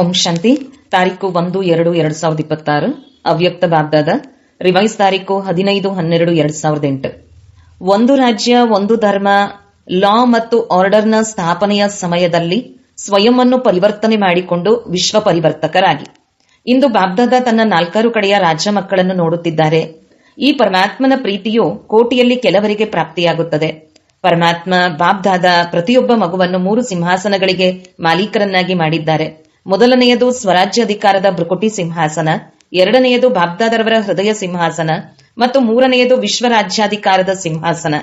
ಓಂ ಶಾಂತಿ. ತಾರೀಕು ಒಂದು, ಎರಡು ಎರಡು ಸಾವಿರದ ಇಪ್ಪತ್ತಾರು. ಅವ್ಯಕ್ತ ಬಾಬ್ದಾದ. ರಿವೈಸ್ ತಾರೀಕು ಹದಿನೈದು, ಹನ್ನೆರಡು, ಎರಡು ಸಾವಿರದ ಎಂಟು. ಒಂದು ರಾಜ್ಯ, ಒಂದು ಧರ್ಮ, ಲಾ ಮತ್ತು ಆರ್ಡರ್ನ ಸ್ಥಾಪನೆಯ ಸಮಯದಲ್ಲಿ ಸ್ವಯಂವನ್ನು ಪರಿವರ್ತನೆ ಮಾಡಿಕೊಂಡು ವಿಶ್ವ ಪರಿವರ್ತಕರಾಗಿ. ಇಂದು ಬಾಬ್ದಾದ ತನ್ನ ನಾಲ್ಕಾರು ಕಡೆಯ ರಾಜ್ಯ ಮಕ್ಕಳನ್ನು ನೋಡುತ್ತಿದ್ದಾರೆ. ಈ ಪರಮಾತ್ಮನ ಪ್ರೀತಿಯು ಕೋಟಿಯಲ್ಲಿ ಕೆಲವರಿಗೆ ಪ್ರಾಪ್ತಿಯಾಗುತ್ತದೆ. ಪರಮಾತ್ಮ, ಬಾಬ್ದಾದ ಪ್ರತಿಯೊಬ್ಬ ಮಗುವನ್ನು ಮೂರು ಸಿಂಹಾಸನಗಳಿಗೆ ಮಾಲೀಕರನ್ನಾಗಿ ಮಾಡಿದ್ದಾರೆ. ಮೊದಲನೆಯದು ಸ್ವರಾಜ್ಯಾಧಿಕಾರದ ಭ್ರಕುಟಿ ಸಿಂಹಾಸನ, ಎರಡನೆಯದು ಬಾಗ್ದಾದರವರ ಹೃದಯ ಸಿಂಹಾಸನ, ಮತ್ತು ಮೂರನೆಯದು ವಿಶ್ವರಾಜ್ಯಾಧಿಕಾರದ ಸಿಂಹಾಸನ.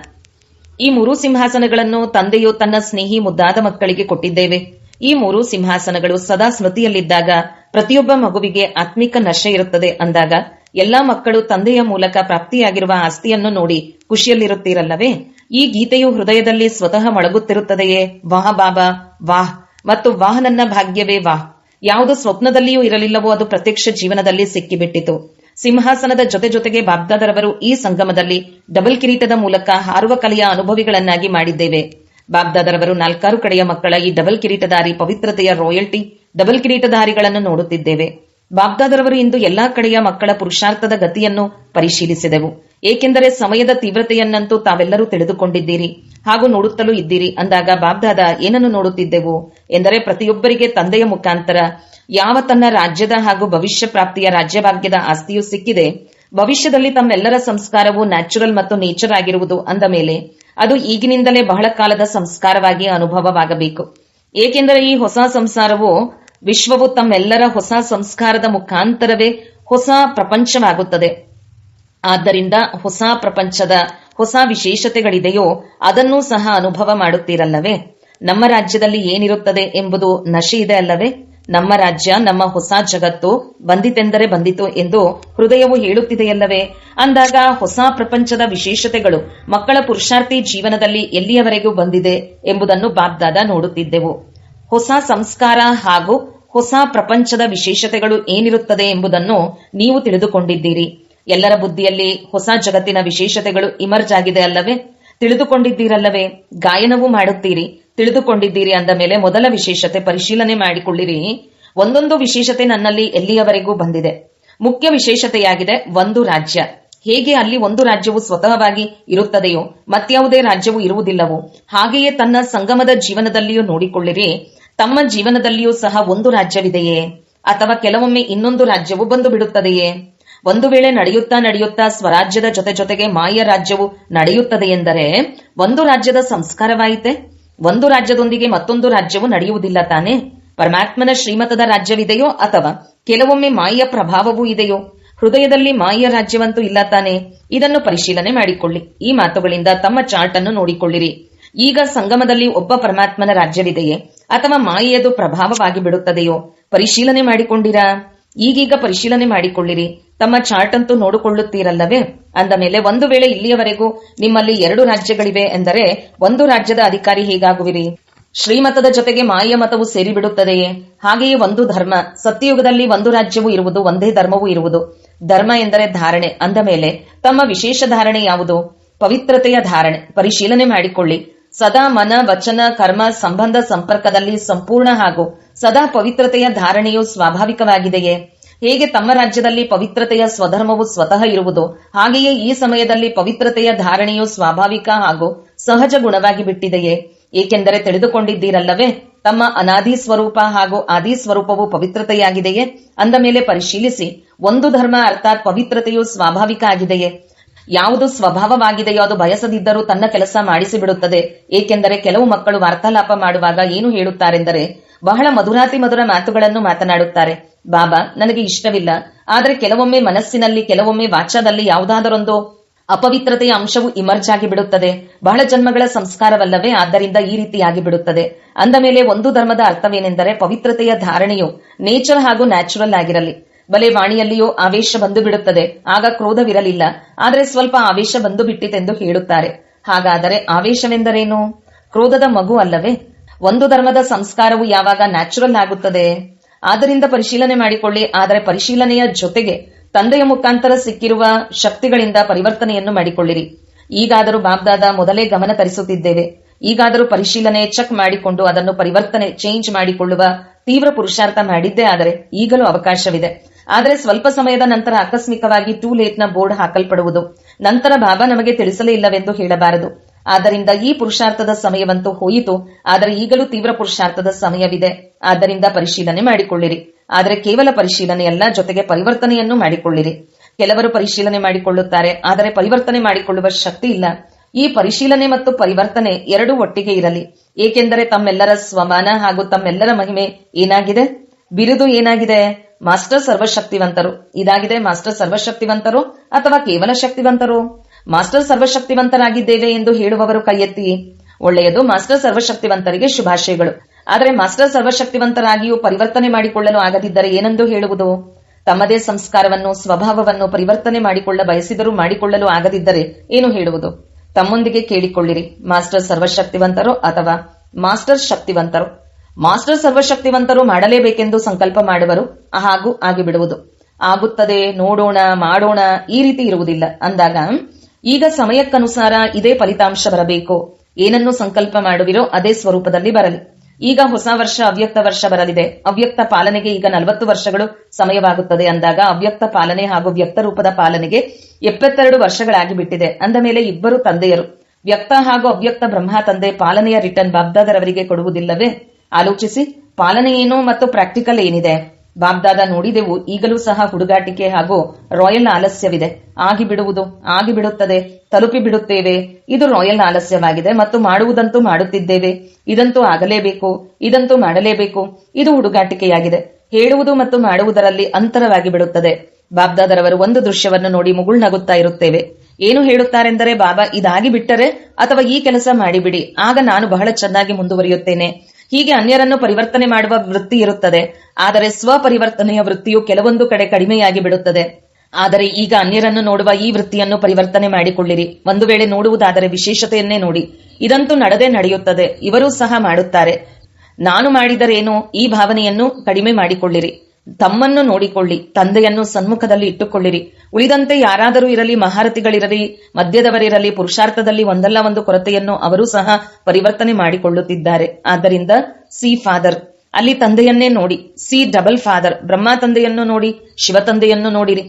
ಈ ಮೂರು ಸಿಂಹಾಸನಗಳನ್ನು ತಂದೆಯು ತನ್ನ ಸ್ನೇಹಿ ಮುದ್ದಾದ ಮಕ್ಕಳಿಗೆ ಕೊಟ್ಟಿದ್ದೇವೆ. ಈ ಮೂರು ಸಿಂಹಾಸನಗಳು ಸದಾ ಸ್ಮೃತಿಯಲ್ಲಿದ್ದಾಗ ಪ್ರತಿಯೊಬ್ಬ ಮಗುವಿಗೆ ಆತ್ಮಿಕ ನಶೆ ಇರುತ್ತದೆ ಅಂದಾಗ ಎಲ್ಲಾ ಮಕ್ಕಳು ತಂದೆಯ ಮೂಲಕ ಪ್ರಾಪ್ತಿಯಾಗಿರುವ ಆಸ್ತಿಯನ್ನು ನೋಡಿ ಖುಷಿಯಲ್ಲಿರುತ್ತೀರಲ್ಲವೇ? ಈ ಗೀತೆಯು ಹೃದಯದಲ್ಲಿ ಸ್ವತಃ ಮೊಳಗುತ್ತಿರುತ್ತದೆಯೇ? ವಾಹ ಬಾಬಾ, ವಾಹ್. ಮತ್ತು ವಾಹನನ್ನ ಭಾಗ್ಯವೇ ವಾಹ್ ಯಾವುದು ಸ್ವಪ್ನದಲ್ಲಿಯೂ ಇರಲಿಲ್ಲವೋ ಅದು ಪ್ರತ್ಯಕ್ಷ ಜೀವನದಲ್ಲಿ ಸಿಕ್ಕಿಬಿಟ್ಟಿತು. ಸಿಂಹಾಸನದ ಜೊತೆ ಜೊತೆಗೆ ಬಾಗ್ದಾದರವರು ಈ ಸಂಗಮದಲ್ಲಿ ಡಬಲ್ ಕಿರೀಟದ ಮೂಲಕ ಹಾರುವ ಕಲೆಯ ಅನುಭವಿಗಳನ್ನಾಗಿ ಮಾಡಿದ್ದೇವೆ. ಬಾಗ್ದಾದರವರು ನಾಲ್ಕಾರು ಕಡೆಯ ಮಕ್ಕಳ ಈ ಡಬಲ್ ಕಿರೀಟಧಾರಿ ಪವಿತ್ರತೆಯ ರಾಯಲ್ಟಿ ಡಬಲ್ ಕಿರೀಟಧಾರಿಗಳನ್ನು ನೋಡುತ್ತಿದ್ದೇವೆ. ಬಾಗ್ದಾದರವರು ಇಂದು ಎಲ್ಲಾ ಕಡೆಯ ಮಕ್ಕಳ ಪುರುಷಾರ್ಥದ ಗತಿಯನ್ನು ಪರಿಶೀಲಿಸಿದೆವು. ಏಕೆಂದರೆ ಸಮಯದ ತೀವ್ರತೆಯನ್ನಂತೂ ತಾವೆಲ್ಲರೂ ತಿಳಿದುಕೊಂಡಿದ್ದೀರಿ. ಹಾಗೂ ನೋಡುತ್ತಲೂ ಇದ್ದೀರಿ. ಅಂದಾಗ ಬಾಬ್ದಾದ ಏನನ್ನು ನೋಡುತ್ತಿದ್ದೆವು? ಎಂದರೆ ಪ್ರತಿಯೊಬ್ಬರಿಗೆ ತಂದೆಯ ಮುಖಾಂತರ ಯಾವ ತನ್ನ ರಾಜ್ಯದ ಹಾಗೂ ಭವಿಷ್ಯ ಪ್ರಾಪ್ತಿಯ ರಾಜ್ಯಭಾಗ್ಯದ ಆಸ್ತಿಯು ಸಿಕ್ಕಿದೆ, ಭವಿಷ್ಯದಲ್ಲಿ ತಮ್ಮೆಲ್ಲರ ಸಂಸ್ಕಾರವು ನ್ಯಾಚುರಲ್ ಮತ್ತು ನೇಚರ್ ಆಗಿರುವುದು ಅಂದ ಮೇಲೆ ಅದು ಈಗಿನಿಂದಲೇ ಬಹಳ ಕಾಲದ ಸಂಸ್ಕಾರವಾಗಿ ಅನುಭವವಾಗಬೇಕು. ಏಕೆಂದರೆ ಈ ಹೊಸ ಸಂಸಾರವು ವಿಶ್ವವು ತಮ್ಮೆಲ್ಲರ ಹೊಸ ಸಂಸ್ಕಾರದ ಮುಖಾಂತರವೇ ಹೊಸ ಪ್ರಪಂಚವಾಗುತ್ತದೆ. ಆದ್ದರಿಂದ ಹೊಸ ಪ್ರಪಂಚದ ಹೊಸ ವಿಶೇಷತೆಗಳಿದೆಯೋ ಅದನ್ನೂ ಸಹ ಅನುಭವ ಮಾಡುತ್ತೀರಲ್ಲವೇ? ನಮ್ಮ ರಾಜ್ಯದಲ್ಲಿ ಏನಿರುತ್ತದೆ ಎಂಬುದು ನಶೆ ಇದೆ ಅಲ್ಲವೇ? ನಮ್ಮ ರಾಜ್ಯ, ನಮ್ಮ ಹೊಸ ಜಗತ್ತು ಬಂದಿತೆಂದರೆ ಬಂದಿತು ಎಂದು ಹೃದಯವು ಹೇಳುತ್ತಿದೆಯಲ್ಲವೇ? ಅಂದಾಗ ಹೊಸ ಪ್ರಪಂಚದ ವಿಶೇಷತೆಗಳು ಮಕ್ಕಳ ಪುರುಷಾರ್ಥಿ ಜೀವನದಲ್ಲಿ ಎಲ್ಲಿಯವರೆಗೂ ಬಂದಿದೆ ಎಂಬುದನ್ನು ಬಾಗ್ದಾದ ನೋಡುತ್ತಿದ್ದೆವು. ಹೊಸ ಸಂಸ್ಕಾರ ಹಾಗೂ ಹೊಸ ಪ್ರಪಂಚದ ವಿಶೇಷತೆಗಳು ಏನಿರುತ್ತದೆ ಎಂಬುದನ್ನು ನೀವು ತಿಳಿದುಕೊಂಡಿದ್ದೀರಿ. ಎಲ್ಲರ ಬುದ್ಧಿಯಲ್ಲಿ ಹೊಸ ಜಗತ್ತಿನ ವಿಶೇಷತೆಗಳು ಇಮರ್ಜ್ ಆಗಿದೆ ಅಲ್ಲವೇ? ತಿಳಿದುಕೊಂಡಿದ್ದೀರಲ್ಲವೇ? ಗಾಯನವೂ ಮಾಡುತ್ತೀರಿ. ತಿಳಿದುಕೊಂಡಿದ್ದೀರಿ ಅಂದ ಮೇಲೆ ಮೊದಲ ವಿಶೇಷತೆ ಪರಿಶೀಲನೆ ಮಾಡಿಕೊಳ್ಳಿರಿ. ಒಂದೊಂದು ವಿಶೇಷತೆ ನನ್ನಲ್ಲಿ ಎಲ್ಲಿಯವರೆಗೂ ಬಂದಿದೆ. ಮುಖ್ಯ ವಿಶೇಷತೆಯಾಗಿದೆ ಒಂದು ರಾಜ್ಯ. ಹೇಗೆ ಅಲ್ಲಿ ಒಂದು ರಾಜ್ಯವು ಸ್ವತಃವಾಗಿ ಇರುತ್ತದೆಯೋ, ಮತ್ಯಾವುದೇ ರಾಜ್ಯವು ಇರುವುದಿಲ್ಲವೋ, ಹಾಗೆಯೇ ತನ್ನ ಸಂಗಮದ ಜೀವನದಲ್ಲಿಯೂ ನೋಡಿಕೊಳ್ಳಿರಿ. ತಮ್ಮ ಜೀವನದಲ್ಲಿಯೂ ಸಹ ಒಂದು ರಾಜ್ಯವಿದೆಯೇ? ಅಥವಾ ಕೆಲವೊಮ್ಮೆ ಇನ್ನೊಂದು ರಾಜ್ಯವು ಬಂದು ಬಿಡುತ್ತದೆಯೇ ಒಂದು ವೇಳೆ ನಡೆಯುತ್ತಾ ನಡೆಯುತ್ತಾ ಸ್ವರಾಜ್ಯದ ಜೊತೆ ಜೊತೆಗೆ ಮಾಯ ರಾಜ್ಯವು ನಡೆಯುತ್ತದೆ ಎಂದರೆ ಒಂದು ರಾಜ್ಯದ ಸಂಸ್ಕಾರವಾಯಿತೆ? ಒಂದು ರಾಜ್ಯದೊಂದಿಗೆ ಮತ್ತೊಂದು ರಾಜ್ಯವು ನಡೆಯುವುದಿಲ್ಲ ತಾನೆ? ಪರಮಾತ್ಮನ ಶ್ರೀಮತದ ರಾಜ್ಯವಿದೆಯೋ ಅಥವಾ ಕೆಲವೊಮ್ಮೆ ಮಾಯ ಪ್ರಭಾವವೂ ಇದೆಯೋ? ಹೃದಯದಲ್ಲಿ ಮಾಯ ರಾಜ್ಯವಂತೂ ಇಲ್ಲ ತಾನೆ? ಇದನ್ನು ಪರಿಶೀಲನೆ ಮಾಡಿಕೊಳ್ಳಿ. ಈ ಮಾತುಗಳಿಂದ ತಮ್ಮ ಚಾರ್ಟ್ ಅನ್ನು ನೋಡಿಕೊಳ್ಳಿರಿ. ಈಗ ಸಂಗಮದಲ್ಲಿ ಒಬ್ಬ ಪರಮಾತ್ಮನ ರಾಜ್ಯವಿದೆಯೇ ಅಥವಾ ಮಾಯೆಯದು ಪ್ರಭಾವವಾಗಿ ಬಿಡುತ್ತದೆಯೋ? ಪರಿಶೀಲನೆ ಮಾಡಿಕೊಂಡಿರಾ? ಈಗೀಗ ಪರಿಶೀಲನೆ ಮಾಡಿಕೊಳ್ಳಿರಿ. ತಮ್ಮ ಚಾರ್ಟ್ ಅಂತೂ ನೋಡಿಕೊಳ್ಳುತ್ತೀರಲ್ಲವೇ? ಅಂದ ಮೇಲೆ ಒಂದು ವೇಳೆ ಇಲ್ಲಿಯವರೆಗೂ ನಿಮ್ಮಲ್ಲಿ ಎರಡು ರಾಜ್ಯಗಳಿವೆ ಎಂದರೆ ಒಂದು ರಾಜ್ಯದ ಅಧಿಕಾರಿ ಹೇಗಾಗುವಿರಿ. ಶ್ರೀಮತದ ಜೊತೆಗೆ ಮಾಯ ಮತವು ಸೇರಿಬಿಡುತ್ತದೆಯೇ? ಹಾಗೆಯೇ ಒಂದು ಧರ್ಮ, ಸತ್ಯಯುಗದಲ್ಲಿ ಒಂದು ರಾಜ್ಯವೂ ಇರುವುದು, ಒಂದೇ ಧರ್ಮವೂ ಇರುವುದು. ಧರ್ಮ ಎಂದರೆ ಧಾರಣೆ, ಅಂದ ಮೇಲೆ ತಮ್ಮ ವಿಶೇಷ ಧಾರಣೆ ಯಾವುದು? ಪವಿತ್ರತೆಯ ಧಾರಣೆ, ಪರಿಶೀಲನೆ ಮಾಡಿಕೊಳ್ಳಿ. ಸದಾ ಮನ, ವಚನ, ಕರ್ಮ, ಸಂಬಂಧ, ಸಂಪರ್ಕದಲ್ಲಿ ಸಂಪೂರ್ಣ ಹಾಗೂ ಸದಾ ಪವಿತ್ರತೆಯ ಧಾರಣೆಯು ಸ್ವಾಭಾವಿಕವಾಗಿದೆಯೇ? ಹೇಗೆ ತಮ್ಮ ರಾಜ್ಯದಲ್ಲಿ ಪವಿತ್ರತೆಯ ಸ್ವಧರ್ಮವು ಸ್ವತಃ ಇರುವುದು? ಹಾಗೆಯೇ ಈ ಸಮಯದಲ್ಲಿ ಪವಿತ್ರತೆಯ ಧಾರಣೆಯು ಸ್ವಾಭಾವಿಕ ಹಾಗೂ ಸಹಜ ಗುಣವಾಗಿ ಬಿಟ್ಟಿದೆಯೇ? ಏಕೆಂದರೆ ತಿಳಿದುಕೊಂಡಿದ್ದೀರಲ್ಲವೇ, ತಮ್ಮ ಅನಾದಿ ಸ್ವರೂಪ ಹಾಗೂ ಆದಿ ಸ್ವರೂಪವು ಪವಿತ್ರತೆಯಾಗಿದೆಯೇ? ಅಂದ ಮೇಲೆ ಪರಿಶೀಲಿಸಿ, ಒಂದು ಧರ್ಮ ಅರ್ಥಾತ್ ಪವಿತ್ರತೆಯು ಸ್ವಾಭಾವಿಕ ಆಗಿದೆಯೇ? ಯಾವುದು ಸ್ವಭಾವವಾಗಿದೆಯೋ ಅದು ಬಯಸದಿದ್ದರೂ ತನ್ನ ಕೆಲಸ ಮಾಡಿಸಿಬಿಡುತ್ತದೆ. ಏಕೆಂದರೆ ಕೆಲವು ಮಕ್ಕಳು ವಾರ್ತಾಲಾಪ ಮಾಡುವಾಗ ಏನು ಹೇಳುತ್ತಾರೆಂದರೆ ಬಹಳ ಮಧುರಾತಿ ಮಧುರ ಮಾತುಗಳನ್ನು ಮಾತನಾಡುತ್ತಾರೆ. ಬಾಬಾ, ನನಗೆ ಇಷ್ಟವಿಲ್ಲ. ಆದರೆ ಕೆಲವೊಮ್ಮೆ ಮನಸ್ಸಿನಲ್ಲಿ, ಕೆಲವೊಮ್ಮೆ ವಾಚಾದಲ್ಲಿ ಯಾವುದಾದರೊಂದು ಅಪವಿತ್ರತೆಯ ಅಂಶವು ಇಮರ್ಜ್ ಆಗಿ ಬಿಡುತ್ತದೆ ಬಹಳ ಜನ್ಮಗಳ ಸಂಸ್ಕಾರವಲ್ಲವೇ ಆದ್ದರಿಂದ ಈ ರೀತಿಯಾಗಿ ಬಿಡುತ್ತದೆ ಅಂದ ಮೇಲೆ ಒಂದು ಧರ್ಮದ ಅರ್ಥವೇನೆಂದರೆ ಪವಿತ್ರತೆಯ ಧಾರಣೆಯು ನೇಚರ್ ಹಾಗೂ ನ್ಯಾಚುರಲ್ ಆಗಿರಲಿ. ಬಲೆ ವಾಣಿಯಲ್ಲಿಯೂ ಆವೇಶ ಬಂದು ಬಿಡುತ್ತದೆ ಆಗ ಕ್ರೋಧವಿರಲಿಲ್ಲ. ಆದರೆ ಸ್ವಲ್ಪ ಆವೇಶ ಬಂದು ಬಿಟ್ಟಿತೆಂದು ಹೇಳುತ್ತಾರೆ. ಹಾಗಾದರೆ ಆವೇಶವೆಂದರೇನು? ಕ್ರೋಧದ ಮಗು ಅಲ್ಲವೇ? ಒಂದು ಧರ್ಮದ ಸಂಸ್ಕಾರವು ಯಾವಾಗ ನ್ಯಾಚುರಲ್ ಆಗುತ್ತದೆ? ಆದ್ದರಿಂದ ಪರಿಶೀಲನೆ ಮಾಡಿಕೊಳ್ಳಿ. ಆದರೆ ಪರಿಶೀಲನೆಯ ಜೊತೆಗೆ ತಂದೆಯ ಮುಖಾಂತರ ಸಿಕ್ಕಿರುವ ಶಕ್ತಿಗಳಿಂದ ಪರಿವರ್ತನೆಯನ್ನು ಮಾಡಿಕೊಳ್ಳಿರಿ. ಈಗಾದರೂ ಬಾಬ್ದಾದ ಮೊದಲೇ ಗಮನ ತರಿಸುತ್ತಿದ್ದೇವೆ. ಈಗಾದರೂ ಪರಿಶೀಲನೆ ಚೆಕ್ ಮಾಡಿಕೊಂಡು ಅದನ್ನು ಪರಿವರ್ತನೆ, ಚೇಂಜ್ ಮಾಡಿಕೊಳ್ಳುವ ತೀವ್ರ ಪುರುಷಾರ್ಥ ಮಾಡಿದ್ದೇ ಆದರೆ ಈಗಲೂ ಅವಕಾಶವಿದೆ. ಆದರೆ ಸ್ವಲ್ಪ ಸಮಯದ ನಂತರ ಆಕಸ್ಮಿಕವಾಗಿ ಟೂ ಲೇಟ್ನ ಬೋರ್ಡ್ ಹಾಕಲ್ಪಡುವುದು. ನಂತರ ಬಾಬಾ ನಮಗೆ ತಿಳಿಸಲೇ ಇಲ್ಲವೆಂದು ಹೇಳಬಾರದು. ಆದ್ದರಿಂದ ಈ ಪುರುಷಾರ್ಥದ ಸಮಯವಂತೂ ಹೋಯಿತು, ಆದರೆ ಈಗಲೂ ತೀವ್ರ ಪುರುಷಾರ್ಥದ ಸಮಯವಿದೆ. ಆದ್ದರಿಂದ ಪರಿಶೀಲನೆ ಮಾಡಿಕೊಳ್ಳಿರಿ. ಆದರೆ ಕೇವಲ ಪರಿಶೀಲನೆಯಲ್ಲ, ಜೊತೆಗೆ ಪರಿವರ್ತನೆಯನ್ನು ಮಾಡಿಕೊಳ್ಳಿರಿ. ಕೆಲವರು ಪರಿಶೀಲನೆ ಮಾಡಿಕೊಳ್ಳುತ್ತಾರೆ, ಆದರೆ ಪರಿವರ್ತನೆ ಮಾಡಿಕೊಳ್ಳುವ ಶಕ್ತಿ ಇಲ್ಲ. ಈ ಪರಿಶೀಲನೆ ಮತ್ತು ಪರಿವರ್ತನೆ ಎರಡು ಒಟ್ಟಿಗೆ ಇರಲಿ. ಏಕೆಂದರೆ ತಮ್ಮೆಲ್ಲರ ಸ್ವಮಾನ ಹಾಗೂ ತಮ್ಮೆಲ್ಲರ ಮಹಿಮೆ ಏನಾಗಿದೆ? ಬಿರುದು ಏನಾಗಿದೆ? ಮಾಸ್ಟರ್ ಸರ್ವಶಕ್ತಿವಂತರು. ಇದಾಗಿದೆ ಮಾಸ್ಟರ್ ಸರ್ವಶಕ್ತಿವಂತರು ಅಥವಾ ಕೇವಲ ಶಕ್ತಿವಂತರು? ಮಾಸ್ಟರ್ ಸರ್ವಶಕ್ತಿವಂತರಾಗಿದ್ದೇವೆ ಎಂದು ಹೇಳುವವರು ಕೈ ಒಳ್ಳೆಯದು, ಮಾಸ್ಟರ್ ಸರ್ವಶಕ್ತಿವಂತರಿಗೆ ಶುಭಾಶಯಗಳು. ಆದರೆ ಮಾಸ್ಟರ್ ಸರ್ವಶಕ್ತಿವಂತರಾಗಿಯೂ ಪರಿವರ್ತನೆ ಮಾಡಿಕೊಳ್ಳಲು ಆಗದಿದ್ದರೆ ಏನೆಂದು ಹೇಳುವುದು? ತಮ್ಮದೇ ಸಂಸ್ಕಾರವನ್ನು, ಸ್ವಭಾವವನ್ನು ಪರಿವರ್ತನೆ ಮಾಡಿಕೊಳ್ಳ ಬಯಸಿದರೂ ಮಾಡಿಕೊಳ್ಳಲು ಆಗದಿದ್ದರೆ ಏನು ಹೇಳುವುದು? ತಮ್ಮೊಂದಿಗೆ ಕೇಳಿಕೊಳ್ಳಿರಿ, ಮಾಸ್ಟರ್ ಸರ್ವಶಕ್ತಿವಂತರು ಅಥವಾ ಮಾಸ್ಟರ್ ಶಕ್ತಿವಂತರು. ಮಾಸ್ಟರ್ ಸರ್ವಶಕ್ತಿವಂತರು ಮಾಡಲೇಬೇಕೆಂದು ಸಂಕಲ್ಪ ಮಾಡುವರು, ಹಾಗೂ ಆಗಿಬಿಡುವುದು. ಆಗುತ್ತದೆ, ನೋಡೋಣ, ಮಾಡೋಣ, ಈ ರೀತಿ ಇರುವುದಿಲ್ಲ. ಅಂದಾಗ ಈಗ ಸಮಯಕ್ಕನುಸಾರ ಇದೇ ಫಲಿತಾಂಶ ಬರಬೇಕು. ಏನನ್ನು ಸಂಕಲ್ಪ ಮಾಡುವಿರೋ ಅದೇ ಸ್ವರೂಪದಲ್ಲಿ ಬರಲಿ. ಈಗ ಹೊಸ ವರ್ಷ ಅವ್ಯಕ್ತ ವರ್ಷ ಬರಲಿದೆ. ಅವ್ಯಕ್ತ ಪಾಲನೆಗೆ ಈಗ ನಲವತ್ತು ವರ್ಷಗಳು ಸಮಯವಾಗುತ್ತದೆ ಅಂದಾಗ ಅವ್ಯಕ್ತ ಪಾಲನೆ ಹಾಗೂ ವ್ಯಕ್ತ ರೂಪದ ಪಾಲನೆಗೆ ಎಪ್ಪತ್ತೆರಡು ವರ್ಷಗಳಾಗಿ ಬಿಟ್ಟಿದೆ. ಅಂದ ಮೇಲೆ ಇಬ್ಬರು ತಂದೆಯರು. ವ್ಯಕ್ತ ಹಾಗೂ ಅವ್ಯಕ್ತ ಬ್ರಹ್ಮ ತಂದೆ ಪಾಲನೆಯ ರಿಟರ್ನ್ ಬಾಬ್ದಾದರವರಿಗೆ ಕೊಡುವುದಿಲ್ಲವೇ? ಆಲೋಚಿಸಿ. ಪಾಲನೆ ಏನು ಮತ್ತು ಪ್ರಾಕ್ಟಿಕಲ್ ಏನಿದೆ? ಬಾಬ್ದಾದ ನೋಡಿದೆವು, ಈಗಲೂ ಸಹ ಹುಡುಗಾಟಿಕೆ ಹಾಗೂ ರಾಯಲ್ ಆಲಸ್ಯವಿದೆ. ಆಗಿ ಬಿಡುವುದು ಆಗಿ ಬಿಡುತ್ತದೆ ತಲುಪಿ ಬಿಡುತ್ತೇವೆ ಇದು ರಾಯಲ್ ಆಲಸ್ಯವಾಗಿದೆ ಮತ್ತು ಮಾಡುವುದಂತೂ ಮಾಡುತ್ತಿದ್ದೇವೆ. ಇದಂತೂ ಆಗಲೇಬೇಕು, ಇದಂತೂ ಮಾಡಲೇಬೇಕು. ಇದು ಹುಡುಗಾಟಿಕೆಯಾಗಿದೆ. ಹೇಳುವುದು ಮತ್ತು ಮಾಡುವುದರಲ್ಲಿ ಅಂತರವಾಗಿ ಬಿಡುತ್ತದೆ ಬಾಬ್ದಾದರವರು ಒಂದು ದೃಶ್ಯವನ್ನು ನೋಡಿ ಮುಗುಳ್ನಗುತ್ತಾ ಇರುತ್ತೇವೆ. ಏನು ಹೇಳುತ್ತಾರೆಂದರೆ, ಬಾಬಾ ಇದಾಗಿ ಬಿಟ್ಟರೆ ಅಥವಾ ಈ ಕೆಲಸ ಮಾಡಿಬಿಡಿ. ಆಗ ನಾನು ಬಹಳ ಚೆನ್ನಾಗಿ ಮುಂದುವರಿಯುತ್ತೇನೆ. ಹೀಗೆ ಅನ್ಯರನ್ನು ಪರಿವರ್ತನೆ ಮಾಡುವ ವೃತ್ತಿ ಇರುತ್ತದೆ. ಆದರೆ ಸ್ವಪರಿವರ್ತನೆಯ ವೃತ್ತಿಯು ಕೆಲವೊಂದು ಕಡೆ ಕಡಿಮೆಯಾಗಿ ಬಿಡುತ್ತದೆ. ಆದರೆ ಈಗ ಅನ್ಯರನ್ನು ನೋಡುವ ಈ ವೃತ್ತಿಯನ್ನು ಪರಿವರ್ತನೆ ಮಾಡಿಕೊಳ್ಳಿರಿ. ಒಂದು ವೇಳೆ ನೋಡುವುದಾದರೆ ವಿಶೇಷತೆಯನ್ನೇ ನೋಡಿ. ಇದಂತೂ ನಡೆದೇ ನಡೆಯುತ್ತದೆ. ಇವರೂ ಸಹ ಮಾಡುತ್ತಾರೆ. ನಾನು ಮಾಡಿದರೇನು ಈ ಭಾವನೆಯನ್ನು ಕಡಿಮೆ ಮಾಡಿಕೊಳ್ಳಿರಿ. ತಮ್ಮನ್ನು ನೋಡಿಕೊಳ್ಳಿ, ತಂದೆಯನ್ನು ಸನ್ಮುಖದಲ್ಲಿ ಇಟ್ಟುಕೊಳ್ಳಿರಿ. ಉಳಿದಂತೆ ಯಾರಾದರೂ ಇರಲಿ, ಮಹಾರಥಿಗಳಿರಲಿ, ಮಧ್ಯದವರಿರಲಿ, ಪುರುಷಾರ್ಥದಲ್ಲಿ ಒಂದಲ್ಲ ಒಂದು ಕೊರತೆಯನ್ನು ಅವರೂ ಸಹ ಪರಿವರ್ತನೆ ಮಾಡಿಕೊಳ್ಳುತ್ತಿದ್ದಾರೆ. ಆದ್ದರಿಂದ, ಸಿ ಫಾದರ್. ಅಲ್ಲಿ ತಂದೆಯನ್ನೇ ನೋಡಿ, ಸಿ ಡಬಲ್ ಫಾದರ್. ಬ್ರಹ್ಮ ತಂದೆಯನ್ನು ನೋಡಿ, ಶಿವ ತಂದೆಯನ್ನು ನೋಡಿರಿ.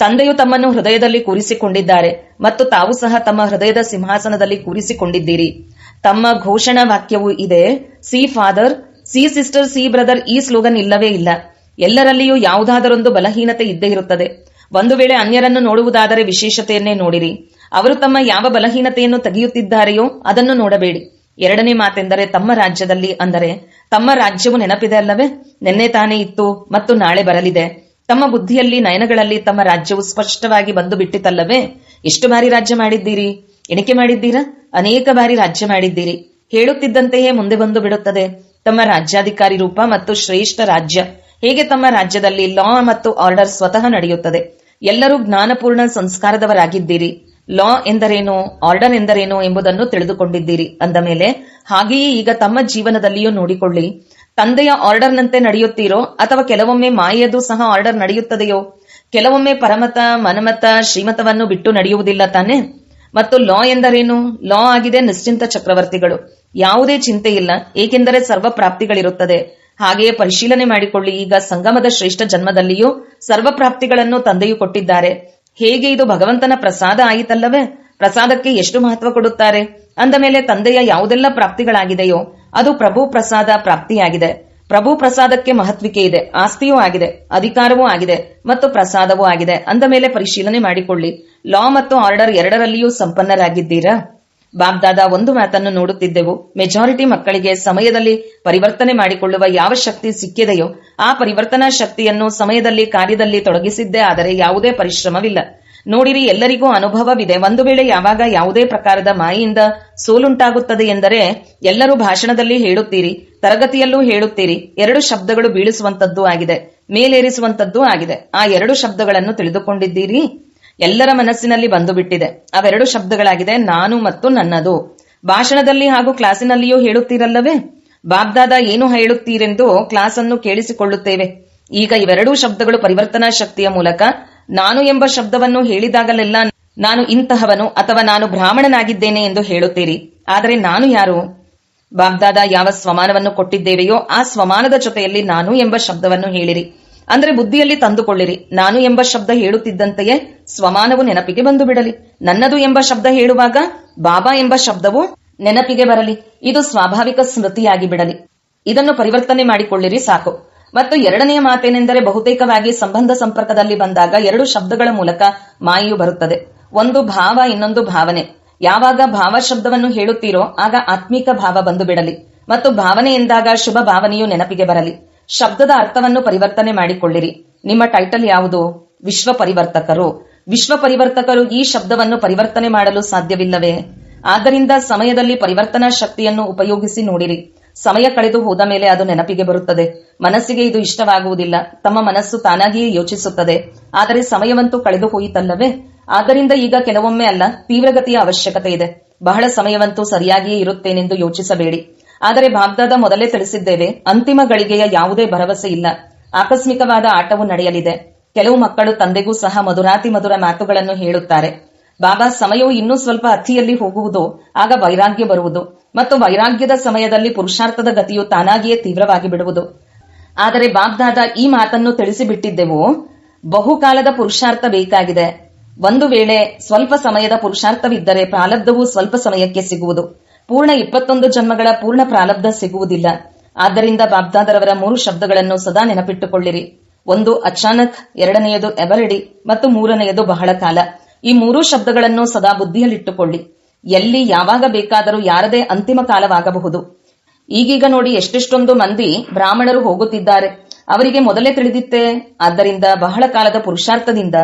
ತಂದೆಯು ತಮ್ಮನ್ನು ಹೃದಯದಲ್ಲಿ ಕೂರಿಸಿಕೊಂಡಿದ್ದಾರೆ, ಮತ್ತು ತಾವು ಸಹ ತಮ್ಮ ಹೃದಯದ ಸಿಂಹಾಸನದಲ್ಲಿ ಕೂರಿಸಿಕೊಂಡಿದ್ದೀರಿ. ತಮ್ಮ ಘೋಷಣಾ ವಾಕ್ಯವೂ ಇದೆ, see father, see sister, see brother, ಈ ಸ್ಲೋಗನ್ ಇಲ್ಲವೇ ಇಲ್ಲ. ಎಲ್ಲರಲ್ಲಿಯೂ ಯಾವುದಾದರೊಂದು ಬಲಹೀನತೆ ಇದ್ದೇ ಇರುತ್ತದೆ. ಒಂದು ವೇಳೆ ಅನ್ಯರನ್ನು ನೋಡುವುದಾದರೆ ವಿಶೇಷತೆಯನ್ನೇ ನೋಡಿರಿ. ಅವರು ತಮ್ಮ ಯಾವ ಬಲಹೀನತೆಯನ್ನು ತೆಗೆಯುತ್ತಿದ್ದಾರೆಯೋ ಅದನ್ನು ನೋಡಬೇಡಿ. ಎರಡನೇ ಮಾತೆಂದರೆ ತಮ್ಮ ರಾಜ್ಯದಲ್ಲಿ ಅಂದರೆ ತಮ್ಮ ರಾಜ್ಯವು ನೆನಪಿದೆ ಅಲ್ಲವೇ? ನಿನ್ನೆ ತಾನೇ ಇತ್ತು ಮತ್ತು ನಾಳೆ ಬರಲಿದೆ. ತಮ್ಮ ಬುದ್ಧಿಯಲ್ಲಿ ನಯನಗಳಲ್ಲಿ ತಮ್ಮ ರಾಜ್ಯವು ಸ್ಪಷ್ಟವಾಗಿ ಬಂದು ಬಿಟ್ಟಿತಲ್ಲವೇ ಎಷ್ಟು ಬಾರಿ ರಾಜ್ಯ ಮಾಡಿದ್ದೀರಿ. ಎಣಿಕೆ ಮಾಡಿದ್ದೀರಾ? ಅನೇಕ ಬಾರಿ ರಾಜ್ಯ ಮಾಡಿದ್ದೀರಿ. ಹೇಳುತ್ತಿದ್ದಂತೆಯೇ ಮುಂದೆ ಬಂದು ಬಿಡುತ್ತದೆ. ತಮ್ಮ ರಾಜ್ಯಾಧಿಕಾರಿ ರೂಪ ಮತ್ತು ಶ್ರೇಷ್ಠ ರಾಜ್ಯ. ಹೇಗೆ ತಮ್ಮ ರಾಜ್ಯದಲ್ಲಿ ಲಾ ಮತ್ತು ಆರ್ಡರ್ ಸ್ವತಃ ನಡೆಯುತ್ತದೆ? ಎಲ್ಲರೂ ಜ್ಞಾನಪೂರ್ಣ ಸಂಸ್ಕಾರದವರಾಗಿದ್ದೀರಿ. ಲಾ ಎಂದರೇನು? ಆರ್ಡರ್ ಎಂದರೇನು ಎಂಬುದನ್ನು ತಿಳಿದುಕೊಂಡಿದ್ದೀರಿ. ಅಂದ ಮೇಲೆ, ಹಾಗೆಯೇ ಈಗ ತಮ್ಮ ಜೀವನದಲ್ಲಿಯೂ ನೋಡಿಕೊಳ್ಳಿ. ತಂದೆಯ ಆರ್ಡರ್ನಂತೆ ನಡೆಯುತ್ತೀರೋ? ಅಥವಾ ಕೆಲವೊಮ್ಮೆ ಮಾಯೆಯದು ಸಹ ಆರ್ಡರ್ ನಡೆಯುತ್ತದೆಯೋ? ಕೆಲವೊಮ್ಮೆ ಪರಮತ, ಮನಮತ, ಶ್ರೀಮತವನ್ನು ಬಿಟ್ಟು ನಡೆಯುವುದಿಲ್ಲ ತಾನೆ? ಮತ್ತು ಲಾ ಎಂದರೇನು? ಲಾ ಆಗಿದೆ ನಿಶ್ಚಿಂತ ಚಕ್ರವರ್ತಿಗಳು. ಯಾವುದೇ ಚಿಂತೆ ಇಲ್ಲ ಏಕೆಂದರೆ ಸರ್ವ ಪ್ರಾಪ್ತಿಗಳಿರುತ್ತದೆ ಹಾಗೆಯೇ ಪರಿಶೀಲನೆ ಮಾಡಿಕೊಳ್ಳಿ. ಈಗ ಸಂಗಮದ ಶ್ರೇಷ್ಠ ಜನ್ಮದಲ್ಲಿಯೂ ಸರ್ವ ಪ್ರಾಪ್ತಿಗಳನ್ನು ತಂದೆಯು ಕೊಟ್ಟಿದ್ದಾರೆ. ಹೇಗೆ ಇದು ಭಗವಂತನ ಪ್ರಸಾದ ಆಯಿತಲ್ಲವೇ? ಪ್ರಸಾದಕ್ಕೆ ಎಷ್ಟು ಮಹತ್ವ ಕೊಡುತ್ತಾರೆ? ಅಂದ ಮೇಲೆ ತಂದೆಯ ಯಾವುದೆಲ್ಲ ಪ್ರಾಪ್ತಿಗಳಾಗಿದೆಯೋ, ಅದು ಪ್ರಭು ಪ್ರಸಾದ ಪ್ರಾಪ್ತಿಯಾಗಿದೆ. ಪ್ರಭು ಪ್ರಸಾದಕ್ಕೆ ಮಹತ್ವಿಕೆ ಇದೆ. ಆಸ್ತಿಯೂ ಆಗಿದೆ. ಅಧಿಕಾರವೂ ಆಗಿದೆ. ಮತ್ತು ಪ್ರಸಾದವೂ ಆಗಿದೆ. ಅಂದ ಮೇಲೆ ಪರಿಶೀಲನೆ ಮಾಡಿಕೊಳ್ಳಿ. ಲಾ ಮತ್ತು ಆರ್ಡರ್ ಎರಡರಲ್ಲಿಯೂ ಸಂಪನ್ನರಾಗಿದ್ದೀರಾ? ಬಾಬ್ದಾದ ಒಂದು ಮಾತನ್ನು ನೋಡುತ್ತಿದ್ದೆವು. ಮೆಜಾರಿಟಿ ಮಕ್ಕಳಿಗೆ ಸಮಯದಲ್ಲಿ ಪರಿವರ್ತನೆ ಮಾಡಿಕೊಳ್ಳುವ ಯಾವ ಶಕ್ತಿ ಸಿಕ್ಕಿದೆಯೋ, ಆ ಪರಿವರ್ತನಾ ಶಕ್ತಿಯನ್ನು ಸಮಯದಲ್ಲಿ ಕಾರ್ಯದಲ್ಲಿ ತೊಡಗಿಸಿದ್ದೇ, ಆದರೆ ಯಾವುದೇ ಪರಿಶ್ರಮವಿಲ್ಲ. ನೋಡಿರಿ, ಎಲ್ಲರಿಗೂ ಅನುಭವವಿದೆ. ಒಂದು ವೇಳೆ ಯಾವಾಗ ಯಾವುದೇ ಪ್ರಕಾರದ ಮಾಯಿಯಿಂದ ಸೋಲುಂಟಾಗುತ್ತದೆ ಎಂದರೆ, ಎಲ್ಲರೂ ಭಾಷಣದಲ್ಲಿ ಹೇಳುತ್ತೀರಿ, ತರಗತಿಯಲ್ಲೂ ಹೇಳುತ್ತೀರಿ, ಎರಡು ಶಬ್ದಗಳು ಬೀಳಿಸುವಂತದ್ದು ಆಗಿದೆ ಮೇಲೇರಿಸುವಂತದ್ದು ಆಗಿದೆ. ಆ ಎರಡು ಶಬ್ದಗಳನ್ನು ತಿಳಿದುಕೊಂಡಿದ್ದೀರಿ? ಎಲ್ಲರ ಮನಸ್ಸಿನಲ್ಲಿ ಬಂದು ಬಿಟ್ಟಿದೆ ಅವೆರಡು ಶಬ್ದಗಳಾಗಿದೆ, ನಾನು ಮತ್ತು ನನ್ನದು. ಭಾಷಣದಲ್ಲಿ ಹಾಗೂ ಕ್ಲಾಸಿನಲ್ಲಿಯೂ ಹೇಳುತ್ತೀರಲ್ಲವೇ? ಬಾಬ್ದಾದ ಏನು ಹೇಳುತ್ತೀರೆಂದು ಕ್ಲಾಸ್ ಅನ್ನು ಕೇಳಿಸಿಕೊಳ್ಳುತ್ತೇವೆ. ಈಗ ಇವೆರಡೂ ಶಬ್ದಗಳು ಪರಿವರ್ತನಾ ಶಕ್ತಿಯ ಮೂಲಕ. ನಾನು ಎಂಬ ಶಬ್ದವನ್ನು ಹೇಳಿದಾಗಲೆಲ್ಲ ನಾನು ಇಂತಹವನು ಅಥವಾ ನಾನು ಬ್ರಾಹ್ಮಣನಾಗಿದ್ದೇನೆ ಎಂದು ಹೇಳುತ್ತೀರಿ. ಆದರೆ ನಾನು ಯಾರು? ಬಾಬ್ದಾದ ಯಾವ ಸ್ವಮಾನವನ್ನು ಕೊಟ್ಟಿದ್ದೇವೆಯೋ ಆ ಸ್ವಮಾನದ ಜೊತೆಯಲ್ಲಿ ನಾನು ಎಂಬ ಶಬ್ದವನ್ನು ಹೇಳಿರಿ. ಅಂದ್ರೆ ಬುದ್ಧಿಯಲ್ಲಿ ತಂದುಕೊಳ್ಳಿರಿ. ನಾನು ಎಂಬ ಶಬ್ದ ಹೇಳುತ್ತಿದ್ದಂತೆಯೇ ಸ್ವಮಾನವು ನೆನಪಿಗೆ ಬಂದು ಬಿಡಲಿ. ನನ್ನದು ಎಂಬ ಶಬ್ದ ಹೇಳುವಾಗ ಬಾಬಾ ಎಂಬ ಶಬ್ದವು ನೆನಪಿಗೆ ಬರಲಿ. ಇದು ಸ್ವಾಭಾವಿಕ ಸ್ಮೃತಿಯಾಗಿ ಬಿಡಲಿ. ಇದನ್ನು ಪರಿವರ್ತನೆ ಮಾಡಿಕೊಳ್ಳಿರಿ ಸಾಕು. ಮತ್ತು ಎರಡನೆಯ ಮಾತೇನೆಂದರೆ ಬಹುತೇಕವಾಗಿ ಸಂಬಂಧ ಸಂಪರ್ಕದಲ್ಲಿ ಬಂದಾಗ ಎರಡು ಶಬ್ದಗಳ ಮೂಲಕ ಮಾಯು ಬರುತ್ತದೆ. ಒಂದು ಭಾವ, ಇನ್ನೊಂದು ಭಾವನೆ. ಯಾವಾಗ ಭಾವ ಶಬ್ದವನ್ನು ಹೇಳುತ್ತೀರೋ ಆಗ ಆತ್ಮಿಕ ಭಾವ ಬಂದು ಬಿಡಲಿ. ಮತ್ತು ಭಾವನೆ ಎಂದಾಗ ಶುಭ ಭಾವನೆಯು ನೆನಪಿಗೆ ಬರಲಿ. ಶಬ್ದದ ಅರ್ಥವನ್ನು ಪರಿವರ್ತನೆ ಮಾಡಿಕೊಳ್ಳಿರಿ. ನಿಮ್ಮ ಟೈಟಲ್ ಯಾವುದು? ವಿಶ್ವ ಪರಿವರ್ತಕರು ವಿಶ್ವ ಪರಿವರ್ತಕರು ಈ ಶಬ್ದವನ್ನು ಪರಿವರ್ತನೆ ಮಾಡಲು ಸಾಧ್ಯವಿಲ್ಲವೇ? ಆದ್ದರಿಂದ ಸಮಯದಲ್ಲಿ ಪರಿವರ್ತನಾ ಶಕ್ತಿಯನ್ನು ಉಪಯೋಗಿಸಿ ನೋಡಿರಿ. ಸಮಯ ಕಳೆದು ಹೋದ ಮೇಲೆ ಅದು ನೆನಪಿಗೆ ಬರುತ್ತದೆ. ಮನಸ್ಸಿಗೆ ಇದು ಇಷ್ಟವಾಗುವುದಿಲ್ಲ. ತಮ್ಮ ಮನಸ್ಸು ತಾನಾಗಿಯೇ ಯೋಚಿಸುತ್ತದೆ. ಆದರೆ ಸಮಯವಂತೂ ಕಳೆದು ಹೋಯಿತಲ್ಲವೇ? ಆದ್ದರಿಂದ ಈಗ ಕೆಲವೊಮ್ಮೆ ಅಲ್ಲ, ತೀವ್ರಗತಿಯ ಅವಶ್ಯಕತೆ ಇದೆ. ಬಹಳ ಸಮಯವಂತೂ ಸರಿಯಾಗಿಯೇ ಇರುತ್ತೇನೆಂದು ಯೋಚಿಸಬೇಡಿ. ಆದರೆ ಬಾಗ್ದಾದ ಮೊದಲೇ ತಿಳಿಸಿದ್ದೇವೆ, ಅಂತಿಮ ಗಳಿಗೆಯ ಯಾವುದೇ ಭರವಸೆ ಇಲ್ಲ. ಆಕಸ್ಮಿಕವಾದ ಆಟವು ನಡೆಯಲಿದೆ. ಕೆಲವು ಮಕ್ಕಳು ತಂದೆಗೂ ಸಹ ಮಧುರಾತಿ ಮಧುರ ಮಾತುಗಳನ್ನು ಹೇಳುತ್ತಾರೆ. ಬಾಬಾ ಸಮಯವು ಇನ್ನೂ ಸ್ವಲ್ಪ ಅತಿಯಲ್ಲಿ ಹೋಗುವುದು, ಆಗ ವೈರಾಗ್ಯ ಬರುವುದು, ಮತ್ತು ವೈರಾಗ್ಯದ ಸಮಯದಲ್ಲಿ ಪುರುಷಾರ್ಥದ ಗತಿಯು ತಾನಾಗಿಯೇ ತೀವ್ರವಾಗಿ ಬಿಡುವುದು. ಆದರೆ ಬಾಗ್ದಾದ ಈ ಮಾತನ್ನು ತಿಳಿಸಿಬಿಟ್ಟಿದ್ದೆವು, ಬಹುಕಾಲದ ಪುರುಷಾರ್ಥ ಬೇಕಾಗಿದೆ. ಒಂದು ವೇಳೆ ಸ್ವಲ್ಪ ಸಮಯದ ಪುರುಷಾರ್ಥವಿದ್ದರೆ ಪ್ರಾಲಬ್ಧವೂ ಸ್ವಲ್ಪ ಸಮಯಕ್ಕೆ ಸಿಗುವುದು. ಪೂರ್ಣ ಇಪ್ಪತ್ತೊಂದು ಜನ್ಮಗಳ ಪೂರ್ಣ ಪ್ರಾರಬ್ಧ ಸಿಗುವುದಿಲ್ಲ. ಆದ್ದರಿಂದ ಬಾಬ್ದಾದರವರ ಮೂರು ಶಬ್ದಗಳನ್ನು ಸದಾ ನೆನಪಿಟ್ಟುಕೊಳ್ಳಿರಿ. ಒಂದು ಅಚಾನಕ್, ಎರಡನೆಯದು ಎವರಡಿ ಮತ್ತು ಮೂರನೆಯದು ಬಹಳ ಕಾಲ. ಈ ಮೂರೂ ಶಬ್ದಗಳನ್ನು ಸದಾ ಬುದ್ಧಿಯಲ್ಲಿಟ್ಟುಕೊಳ್ಳಿ. ಎಲ್ಲಿ ಯಾವಾಗ ಬೇಕಾದರೂ ಯಾರದೇ ಅಂತಿಮ ಕಾಲವಾಗಬಹುದು. ಈಗೀಗ ನೋಡಿ ಎಷ್ಟೆಷ್ಟೊಂದು ಮಂದಿ ಬ್ರಾಹ್ಮಣರು ಹೋಗುತ್ತಿದ್ದಾರೆ. ಅವರಿಗೆ ಮೊದಲೇ ತಿಳಿದಿತ್ತೆ, ಆದ್ದರಿಂದ ಬಹಳ ಕಾಲದ ಪುರುಷಾರ್ಥದಿಂದ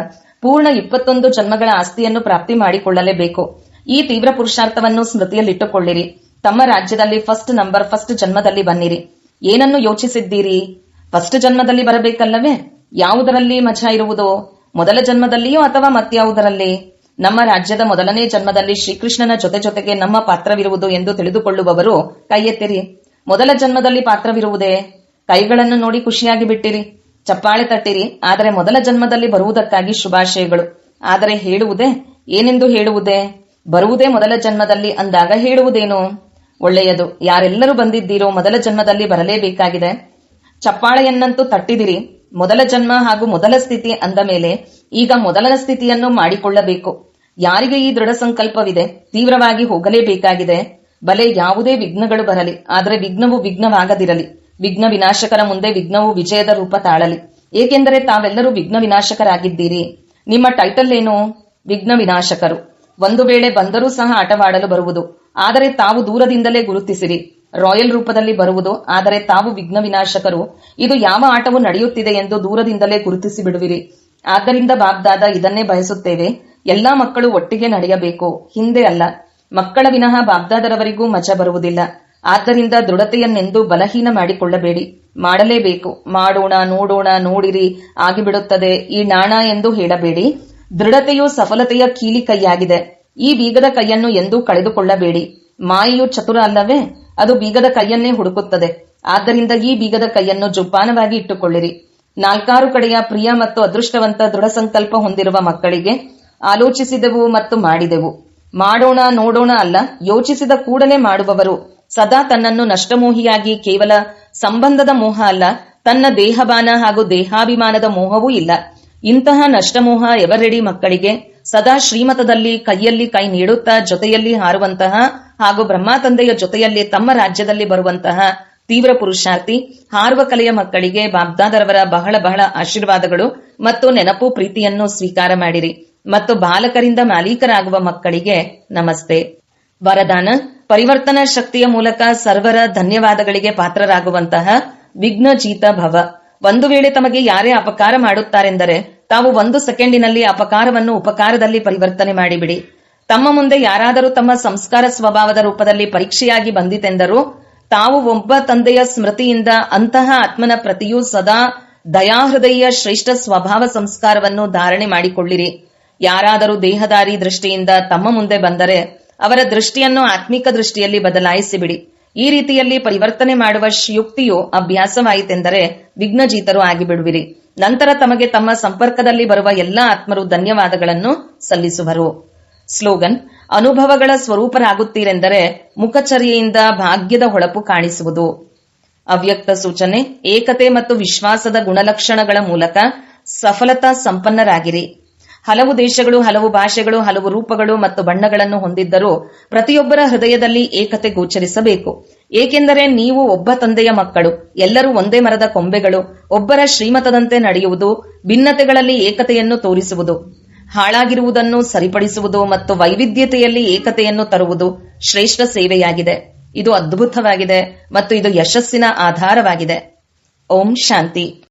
ಪೂರ್ಣ ಇಪ್ಪತ್ತೊಂದು ಜನ್ಮಗಳ ಆಸ್ತಿಯನ್ನು ಪ್ರಾಪ್ತಿ ಮಾಡಿಕೊಳ್ಳಲೇಬೇಕು. ಈ ತೀವ್ರ ಪುರುಷಾರ್ಥವನ್ನು ಸ್ಮೃತಿಯಲ್ಲಿಟ್ಟುಕೊಳ್ಳಿರಿ. ತಮ್ಮ ರಾಜ್ಯದಲ್ಲಿ ಫಸ್ಟ್ ನಂಬರ್ ಫಸ್ಟ್ ಜನ್ಮದಲ್ಲಿ ಬನ್ನಿರಿ. ಏನನ್ನು ಯೋಚಿಸಿದ್ದೀರಿ? ಫಸ್ಟ್ ಜನ್ಮದಲ್ಲಿ ಬರಬೇಕಲ್ಲವೇ? ಯಾವುದರಲ್ಲಿ ಮಜಾ ಇರುವುದು? ಮೊದಲ ಜನ್ಮದಲ್ಲಿಯೋ ಅಥವಾ ಮತ್ಯಾವುದರಲ್ಲಿ? ನಮ್ಮ ರಾಜ್ಯದ ಮೊದಲನೇ ಜನ್ಮದಲ್ಲಿ ಶ್ರೀಕೃಷ್ಣನ ಜೊತೆ ಜೊತೆಗೆ ನಮ್ಮ ಪಾತ್ರವಿರುವುದು ಎಂದು ತಿಳಿದುಕೊಳ್ಳುವವರು ಕೈ ಎತ್ತಿರಿ ಮೊದಲ ಜನ್ಮದಲ್ಲಿ ಪಾತ್ರವಿರುವುದೇ? ಕೈಗಳನ್ನು ನೋಡಿ ಖುಷಿಯಾಗಿ ಬಿಟ್ಟಿರಿ. ಚಪ್ಪಾಳೆ ತಟ್ಟಿರಿ. ಆದರೆ ಮೊದಲ ಜನ್ಮದಲ್ಲಿ ಬರುವುದಕ್ಕಾಗಿ ಶುಭಾಶಯಗಳು. ಆದರೆ ಹೇಳುವುದೇ? ಏನೆಂದು ಹೇಳುವುದೇ? ಬರುವುದೇ ಮೊದಲ ಜನ್ಮದಲ್ಲಿ ಅಂದಾಗ ಹೇಳುವುದೇನು? ಒಳ್ಳೆಯದು. ಯಾರೆಲ್ಲರೂ ಬಂದಿದ್ದೀರೋ ಮೊದಲ ಜನ್ಮದಲ್ಲಿ ಬರಲೇಬೇಕಾಗಿದೆ. ಚಪ್ಪಾಳೆಯನ್ನಂತೂ ತಟ್ಟಿದಿರಿ. ಮೊದಲ ಜನ್ಮ ಹಾಗೂ ಮೊದಲ ಸ್ಥಿತಿ ಅಂದ ಮೇಲೆ ಈಗ ಮೊದಲ ಸ್ಥಿತಿಯನ್ನು ಮಾಡಿಕೊಳ್ಳಬೇಕು. ಯಾರಿಗೆ ಈ ದೃಢ ಸಂಕಲ್ಪವಿದೆ? ತೀವ್ರವಾಗಿ ಹೋಗಲೇಬೇಕಾಗಿದೆ. ಬಲೆ ಯಾವುದೇ ವಿಘ್ನಗಳು ಬರಲಿ. ಆದರೆ ವಿಘ್ನವು ವಿಘ್ನವಾಗದಿರಲಿ. ವಿಘ್ನ ವಿನಾಶಕರ ಮುಂದೆ ವಿಘ್ನವು ವಿಜಯದ ರೂಪ ತಾಳಲಿ. ಏಕೆಂದರೆ ತಾವೆಲ್ಲರೂ ವಿಘ್ನ ವಿನಾಶಕರಾಗಿದ್ದೀರಿ. ನಿಮ್ಮ ಟೈಟಲ್ ಏನು? ವಿಘ್ನ ವಿನಾಶಕರು. ಒಂದು ವೇಳೆ ಬಂದರೂ ಸಹ ಆಟವಾಡಲು ಬರುವುದು. ಆದರೆ ತಾವು ದೂರದಿಂದಲೇ ಗುರುತಿಸಿರಿ. ರಾಯಲ್ ರೂಪದಲ್ಲಿ ಬರುವುದು. ಆದರೆ ತಾವು ವಿಘ್ನ ವಿನಾಶಕರು ಇದು ಯಾವ ಆಟವು ನಡೆಯುತ್ತಿದೆ ಎಂದು ದೂರದಿಂದಲೇ ಗುರುತಿಸಿ ಬಿಡುವಿರಿ. ಆದ್ದರಿಂದ ಬಾಬ್ದಾದ ಇದನ್ನೇ ಬಯಸುತ್ತೇವೆ. ಎಲ್ಲಾ ಮಕ್ಕಳು ಒಟ್ಟಿಗೆ ನಡೆಯಬೇಕು. ಹಿಂದೆ ಅಲ್ಲ. ಮಕ್ಕಳ ವಿನಃ ಬಾಬ್ದಾದರವರಿಗೂ ಮಜ ಬರುವುದಿಲ್ಲ. ಆದ್ದರಿಂದ ದೃಢತೆಯನ್ನೆಂದು ಬಲಹೀನ ಮಾಡಿಕೊಳ್ಳಬೇಡಿ. ಮಾಡಲೇಬೇಕು. ಮಾಡೋಣ, ನೋಡೋಣ, ನೋಡಿರಿ. ಆಗಿಬಿಡುತ್ತದೆ. ಈ ನಾಣ ಎಂದು ಹೇಳಬೇಡಿ. ದೃಢತೆಯು ಸಫಲತೆಯ ಕೀಲಿ ಕೈಯಾಗಿದೆ. ಈ ಬೀಗದ ಕೈಯನ್ನು ಎಂದೂ ಕಳೆದುಕೊಳ್ಳಬೇಡಿ. ಮಾಯೆಯು ಚತುರ ಅಲ್ಲವೇ? ಅದು ಬೀಗದ ಕೈಯನ್ನೇ ಹುಡುಕುತ್ತದೆ. ಆದ್ದರಿಂದ ಈ ಬೀಗದ ಕೈಯನ್ನು ಜೋಪಾನವಾಗಿ ಇಟ್ಟುಕೊಳ್ಳಿರಿ. ನಾಲ್ಕಾರು ಕಡೆಯ ಪ್ರಿಯ ಮತ್ತು ಅದೃಷ್ಟವಂತ ದೃಢ ಸಂಕಲ್ಪ ಹೊಂದಿರುವ ಮಕ್ಕಳಿಗೆ ಆಲೋಚಿಸಿದೆವು ಮತ್ತು ಮಾಡಿದೆವು. ಮಾಡೋಣ, ನೋಡೋಣ ಅಲ್ಲ, ಯೋಚಿಸಿದ ಕೂಡಲೇ ಮಾಡುವವರು. ಸದಾ ತನ್ನನ್ನು ನಷ್ಟಮೋಹಿಯಾಗಿ ಕೇವಲ ಸಂಬಂಧದ ಮೋಹ ಅಲ್ಲ, ತನ್ನ ದೇಹಬಾನ ಹಾಗೂ ದೇಹಾಭಿಮಾನದ ಮೋಹವೂ ಇಲ್ಲ. ಇಂತಹ ನಷ್ಟಮೋಹ ಎವರೆಡಿ ಮಕ್ಕಳಿಗೆ ಸದಾ ಶ್ರೀಮತದಲ್ಲಿ ಕೈಯಲ್ಲಿ ಕೈ ನೀಡುತ್ತಾ ಜೊತೆಯಲ್ಲಿ ಹಾರುವಂತಹ ಹಾಗೂ ಬ್ರಹ್ಮ ತಂದೆಯ ಜೊತೆಯಲ್ಲಿ ತಮ್ಮ ರಾಜ್ಯದಲ್ಲಿ ಬರುವಂತಹ ತೀವ್ರ ಪುರುಷಾರ್ಥಿ, ಹಾರುವ ಕಲೆಯ ಮಕ್ಕಳಿಗೆ ಬಾಬ್ದಾದರವರ ಬಹಳ ಬಹಳ ಆಶೀರ್ವಾದಗಳು ಮತ್ತು ನೆನಪು ಪ್ರೀತಿಯನ್ನು ಸ್ವೀಕಾರ ಮಾಡಿರಿ. ಮತ್ತು ಬಾಲಕರಿಂದ ಮಾಲೀಕರಾಗುವ ಮಕ್ಕಳಿಗೆ ನಮಸ್ತೆ. ವರದಾನ, ಪರಿವರ್ತನಾ ಶಕ್ತಿಯ ಮೂಲಕ ಸರ್ವರ ಧನ್ಯವಾದಗಳಿಗೆ ಪಾತ್ರರಾಗುವಂತಹ ವಿಘ್ನಜೀತ ಭವ. ಒಂದು ವೇಳೆ ತಮಗೆ ಯಾರೇ ಅಪಕಾರ ಮಾಡುತ್ತಾರೆಂದರೆ ತಾವು ಒಂದು ಸೆಕೆಂಡಿನಲ್ಲಿ ಅಪಕಾರವನ್ನು ಉಪಕಾರದಲ್ಲಿ ಪರಿವರ್ತನೆ ಮಾಡಿಬಿಡಿ. ತಮ್ಮ ಮುಂದೆ ಯಾರಾದರೂ ತಮ್ಮ ಸಂಸ್ಕಾರ ಸ್ವಭಾವದ ರೂಪದಲ್ಲಿ ಪರೀಕ್ಷೆಯಾಗಿ ಬಂದಿತೆಂದರೂ ತಾವು ಒಬ್ಬ ತಂದೆಯ ಸ್ಮೃತಿಯಿಂದ ಅಂತಹ ಆತ್ಮನ ಪ್ರತಿಯೂ ಸದಾ ದಯಾಹೃದಯ ಶ್ರೇಷ್ಠ ಸ್ವಭಾವ ಸಂಸ್ಕಾರವನ್ನು ಧಾರಣೆ ಮಾಡಿಕೊಳ್ಳಿರಿ. ಯಾರಾದರೂ ದೇಹದಾರಿ ದೃಷ್ಟಿಯಿಂದ ತಮ್ಮ ಮುಂದೆ ಬಂದರೆ ಅವರ ದೃಷ್ಟಿಯನ್ನು ಆತ್ಮಿಕ ದೃಷ್ಟಿಯಲ್ಲಿ ಬದಲಾಯಿಸಿಬಿಡಿ. ಈ ರೀತಿಯಲ್ಲಿ ಪರಿವರ್ತನೆ ಮಾಡುವ ಯುಕ್ತಿಯು ಅಭ್ಯಾಸವಾಯಿತೆಂದರೆ ವಿಘ್ನಜೀತರು ಆಗಿಬಿಡುವಿರಿ. ನಂತರ ತಮಗೆ ತಮ್ಮ ಸಂಪರ್ಕದಲ್ಲಿ ಬರುವ ಎಲ್ಲಾ ಆತ್ಮರು ಧನ್ಯವಾದಗಳನ್ನು ಸಲ್ಲಿಸುವರು. ಸ್ಲೋಗನ್, ಅನುಭವಗಳ ಸ್ವರೂಪರಾಗುತ್ತೀರೆಂದರೆ ಮುಖಚರ್ಯೆಯಿಂದ ಭಾಗ್ಯದ ಹೊಳಪು ಕಾಣಿಸುವುದು. ಅವ್ಯಕ್ತ ಸೂಚನೆ, ಏಕತೆ ಮತ್ತು ವಿಶ್ವಾಸದ ಗುಣಲಕ್ಷಣಗಳ ಮೂಲಕ ಸಫಲತಾ ಸಂಪನ್ನರಾಗಿರಿ. ಹಲವು ದೇಶಗಳು, ಹಲವು ಭಾಷೆಗಳು, ಹಲವು ರೂಪಗಳು ಮತ್ತು ಬಣ್ಣಗಳನ್ನು ಹೊಂದಿದ್ದರೂ ಪ್ರತಿಯೊಬ್ಬರ ಹೃದಯದಲ್ಲಿ ಏಕತೆ ಗೋಚರಿಸಬೇಕು. ಏಕೆಂದರೆ ನೀವು ಒಬ್ಬ ತಂದೆಯ ಮಕ್ಕಳು, ಎಲ್ಲರೂ ಒಂದೇ ಮರದ ಕೊಂಬೆಗಳು, ಒಬ್ಬರ ಶ್ರೀಮತದಂತೆ ನಡೆಯುವುದು, ಭಿನ್ನತೆಗಳಲ್ಲಿ ಏಕತೆಯನ್ನು ತೋರಿಸುವುದು, ಹಾಳಾಗಿರುವುದನ್ನು ಸರಿಪಡಿಸುವುದು ಮತ್ತು ವೈವಿಧ್ಯತೆಯಲ್ಲಿ ಏಕತೆಯನ್ನು ತರುವುದು ಶ್ರೇಷ್ಠ ಸೇವೆಯಾಗಿದೆ. ಇದು ಅದ್ಭುತವಾಗಿದೆ ಮತ್ತು ಇದು ಯಶಸ್ಸಿನ ಆಧಾರವಾಗಿದೆ. ಓಂ ಶಾಂತಿ.